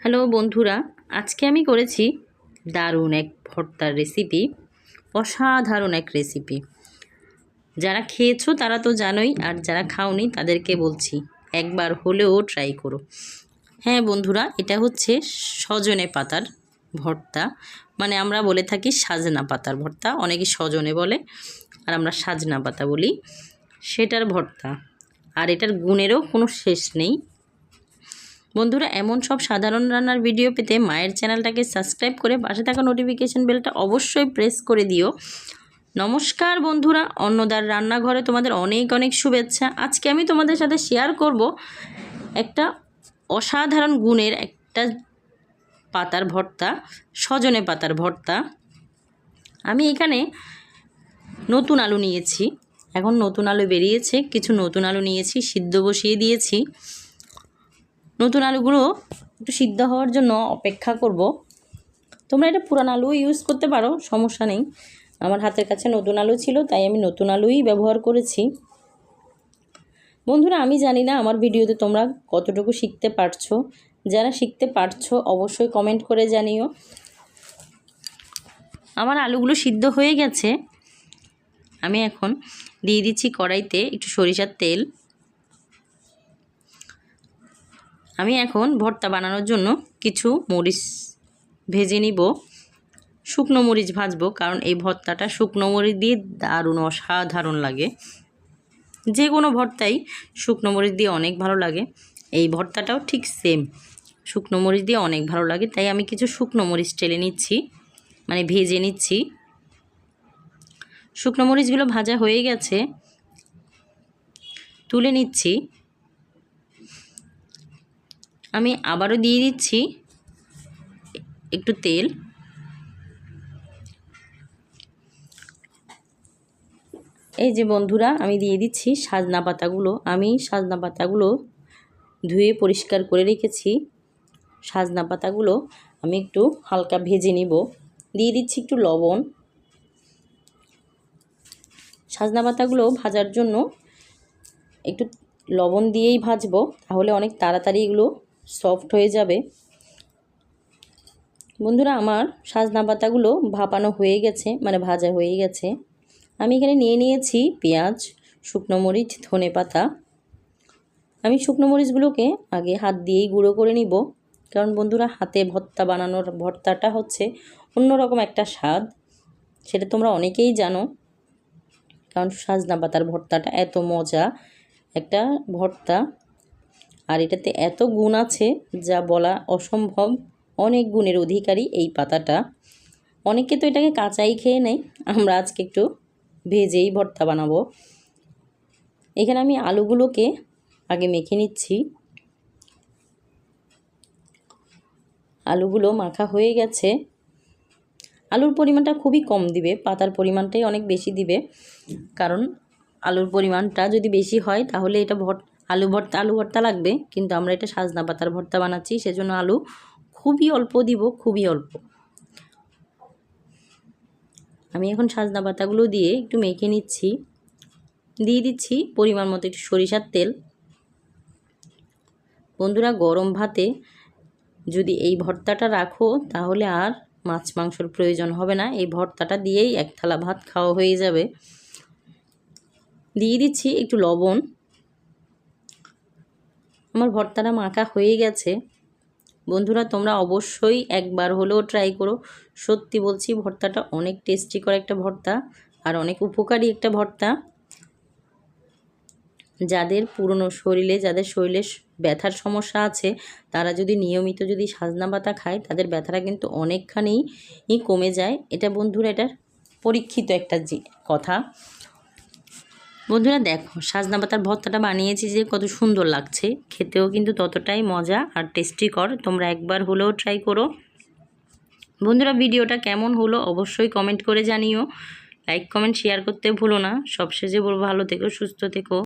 Hello বন্ধুরা, আজকে আমি করেছি দারুণ এক ভর্তার রেসিপি অসাধারণ এক রেসিপি যারা খেয়েছো তারা তো জানোই, আর যারা খাওনি তাদেরকে বলছি, একবার হলেও ট্রাই করো। হ্যাঁ বন্ধুরা, এটা হচ্ছে সজনে পাতার ভর্তা মানে আমরা বলে থাকি সাজনা পাতার ভর্তা, অনেকে সজনে বলে, আর আমরা সাজনা পাতা বলি। সেটার ভর্তা, আর এটার গুণেরও কোনো শেষ নেই। বন্ধুরা, এমন সব সাধারণ রান্নার ভিডিও পেতে মায়ের চ্যানেলটাকে সাবস্ক্রাইব করে পাশে থাকা নোটিফিকেশান বেলটা অবশ্যই প্রেস করে দিও। নমস্কার বন্ধুরা, অন্নদার রান্নাঘরে তোমাদের অনেক অনেক শুভেচ্ছা। আজকে আমি তোমাদের সাথে শেয়ার করব একটা অসাধারণ গুণের একটা পাতার ভর্তা, সজনে পাতার ভর্তা। আমি এখানে নতুন আলু নিয়েছি। এখন নতুন আলু বেরিয়েছে, কিছু নতুন আলু নিয়েছি, সিদ্ধ বসিয়ে দিয়েছি। নতুন আলুগুলো একটু সিদ্ধ হওয়ার জন্য অপেক্ষা করব। তোমরা এটা পুরান আলু ইউজ করতে পারো, সমস্যা নেই। আমার হাতের কাছে নতুন আলু ছিল, তাই আমি নতুন আলুই ব্যবহার করেছি। বন্ধুরা, আমি জানি না আমার ভিডিওতে তোমরা কতটুকু শিখতে পারছ। যারা শিখতে পারছ, অবশ্যই কমেন্ট করে জানিও। আমার আলুগুলো সিদ্ধ হয়ে গেছে। আমি এখন দিয়ে দিচ্ছি কড়াইতে একটু সরিষার তেল। আমি এখন ভর্তা বানানোর জন্য কিছু মরিচ ভেজে নিব। শুকনো মরিচ ভাজবো, কারণ এই ভর্তাটা শুকনো মরিচ দিয়ে দারুণ অসাধারণ লাগে। যে কোনো ভর্তাই শুকনো মরিচ দিয়ে অনেক ভালো লাগে। এই ভর্তাটাও ঠিক সেম শুকনো মরিচ দিয়ে অনেক ভালো লাগে, তাই আমি কিছু শুকনো মরিচ টেলে নিচ্ছি মানে ভেজে নিচ্ছি। শুকনো মরিচগুলো ভাজা হয়ে গেছে, তুলে নিচ্ছি। আমি আবারও দিয়ে দিচ্ছি একটু তেল। এই যে বন্ধুরা, আমি দিয়ে দিচ্ছি সাজনা পাতাগুলো। আমি সাজনা পাতাগুলো ধুয়ে পরিষ্কার করে রেখেছি। সাজনা পাতাগুলো আমি একটু হালকা ভেজে নিব। দিয়ে দিচ্ছি একটু লবণ। সাজনা পাতাগুলো ভাজার জন্য একটু লবণ দিয়েই ভাজবো, তাহলে অনেক তাড়াতাড়ি এগুলো সফট হয়ে যাবে। বন্ধুরা, আমার সাজনা পাতাগুলো ভাপানো হয়ে গেছে মানে ভাজা হয়ে গেছে। আমি এখানে নিয়ে নিয়েছি পেঁয়াজ, শুকনো মরিচ, ধনে পাতা। আমি শুকনো মরিচগুলোকে আগে হাত দিয়েই গুঁড়ো করে নিব। কারণ বন্ধুরা, হাতে ভর্তা বানানোর ভর্তাটা হচ্ছে অন্যরকম একটা স্বাদ। সেটা তোমরা অনেকেই জানো। কারণ সাজনা পাতার ভর্তাটা এত মজা, একটা ভর্তা। আর এটাতে এত গুণ আছে যা বলা অসম্ভব। অনেক গুণের অধিকারী এই পাতাটা। অনেকে তো এটাকে কাঁচাই খেয়ে নেয়। আমরা আজকে একটু ভেজেই ভর্তা বানাবো। এখানে আমি আলুগুলোকে আগে মেখে নিচ্ছি। আলুগুলো মাখা হয়ে গেছে। আলুর পরিমাণটা খুবই কম দিবে। পাতার পরিমাণটাই অনেক বেশি দিবে। কারণ আলুর পরিমাণটা যদি বেশি হয়, তাহলে এটা ভর আলু ভর্তা আলু ভর্তা লাগবে, কিন্তু আমরা এটা সাজনা পাতার ভর্তা বানাচ্ছি, সেজন্য আলু খুবই অল্প দিব, খুবই অল্প। আমি এখন সাজনা পাতাগুলো দিয়ে একটু মেখে নিচ্ছি। দিয়ে দিচ্ছি পরিমাণ মতো একটু সরিষার তেল। বন্ধুরা, গরম ভাতে যদি এই ভর্তাটা রাখো, তাহলে আর মাছ মাংসর প্রয়োজন হবে না। এই ভর্তাটা দিয়েই এক থালা ভাত খাওয়া হয়ে যাবে। দিয়ে দিচ্ছি একটু লবণ। আমার ভর্তাটা মাখা হয়ে গেছে। বন্ধুরা, তোমরা অবশ্যই একবার হলেও ট্রাই করো। সত্যি বলছি, ভর্তাটা অনেক টেস্টিকর একটা ভর্তা আর অনেক উপকারী একটা ভর্তা। যাদের পুরনো শরীরে, যাদের শরীরে ব্যথার সমস্যা আছে, তারা যদি নিয়মিত যদি সাজনা পাতা খায়, তাদের ব্যথাটা কিন্তু অনেকখানি কমে যায়। এটা বন্ধুরা, এটার পরীক্ষিত একটা কথা। বন্ধুরা দেখো সাজনা পাতার ভর্তাটা বানিয়েছি যে কত সুন্দর লাগছে। খেতেও কিন্তু ততটাই মজা আর টেস্টিকর তোমরা একবার হলেও ট্রাই করো। বন্ধুরা ভিডিওটা কেমন হলো অবশ্যই কমেন্ট করে জানিও। লাইক কমেন্ট শেয়ার করতে ভুলো না। সবশেষে বলব ভালো থেকো, সুস্থ থেকো।